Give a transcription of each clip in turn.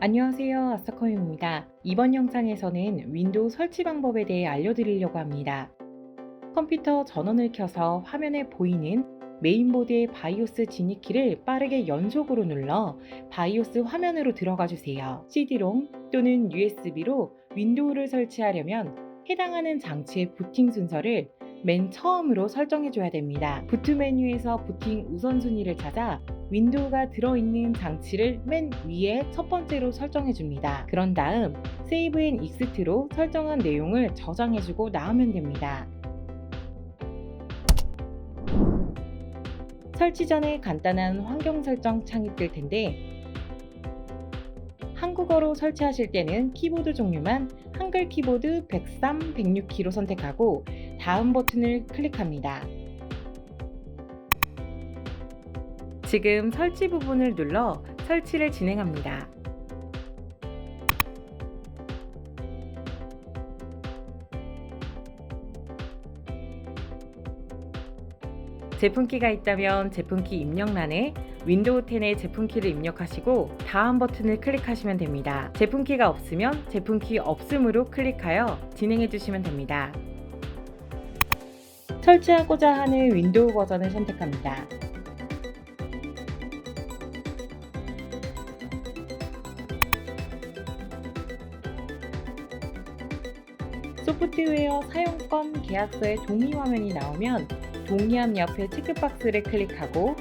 안녕하세요. 아스커입니다. 이번 영상에서는 윈도우 설치 방법에 대해 알려드리려고 합니다. 컴퓨터 전원을 켜서 화면에 보이는 메인보드의 바이오스 진입키를 빠르게 연속으로 눌러 바이오스 화면으로 들어가 주세요. CD롬 또는 USB로 윈도우를 설치하려면 해당하는 장치의 부팅 순서를 맨 처음으로 설정해 줘야 됩니다. 부트 메뉴에서 부팅 우선순위를 찾아 윈도우가 들어있는 장치를 맨 위에 첫 번째로 설정해 줍니다. 그런 다음 Save and Exit로 설정한 내용을 저장해 주고 나오면 됩니다. 설치 전에 간단한 환경 설정 창이 뜰 텐데 한국어로 설치하실 때는 키보드 종류만 한글 키보드 103, 106키로 선택하고 다음 버튼을 클릭합니다. 지금 설치 부분을 눌러 설치를 진행합니다. 제품키가 있다면 제품키 입력란에 윈도우 10의 제품키를 입력하시고 다음 버튼을 클릭하시면 됩니다. 제품키가 없으면 제품키 없음으로 클릭하여 진행해 주시면 됩니다. 설치하고자 하는 윈도우 버전을 선택합니다. 소프트웨어 사용권 계약서의 동의 화면이 나오면 동의함 옆에 체크박스를 클릭하고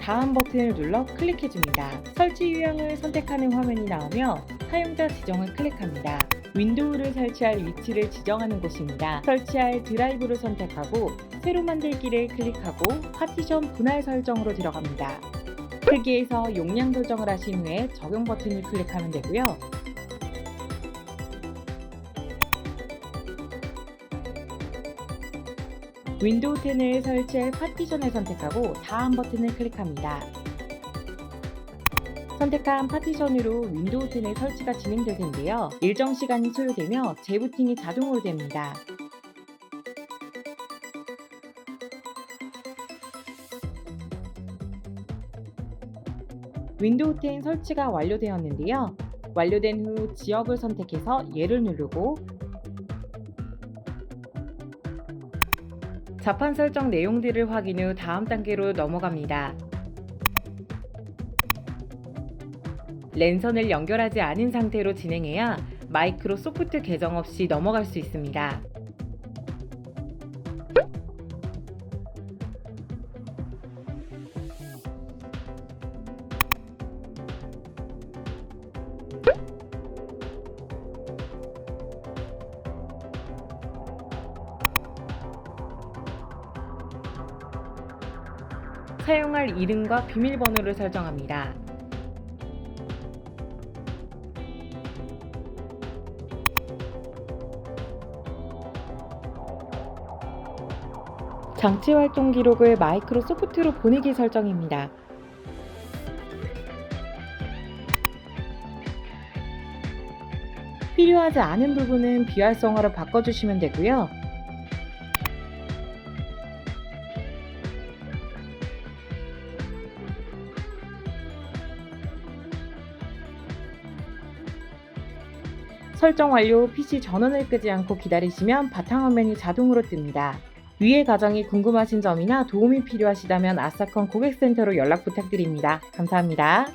다음 버튼을 눌러 클릭해 줍니다. 설치 유형을 선택하는 화면이 나오며 사용자 지정을 클릭합니다. 윈도우를 설치할 위치를 지정하는 곳입니다. 설치할 드라이브를 선택하고 새로 만들기를 클릭하고 파티션 분할 설정으로 들어갑니다. 크기에서 용량 조정을 하신 후에 적용 버튼을 클릭하면 되고요. 윈도우 10을 설치할 파티션을 선택하고 다음 버튼을 클릭합니다. 선택한 파티션으로 윈도우 10의 설치가 진행될 텐데요. 일정 시간이 소요되며 재부팅이 자동으로 됩니다. 윈도우 10 설치가 완료되었는데요. 완료된 후 지역을 선택해서 예를 누르고 자판 설정 내용들을 확인 후 다음 단계로 넘어갑니다. 랜선을 연결하지 않은 상태로 진행해야 마이크로소프트 계정 없이 넘어갈 수 있습니다. 사용할 이름과 비밀번호를 설정합니다. 장치 활동 기록을 마이크로소프트로 보내기 설정입니다. 필요하지 않은 부분은 비활성화로 바꿔주시면 되고요. 설정 완료 후 PC 전원을 끄지 않고 기다리시면 바탕화면이 자동으로 뜹니다. 위의 과정이 궁금하신 점이나 도움이 필요하시다면 아사컨 고객센터로 연락 부탁드립니다. 감사합니다.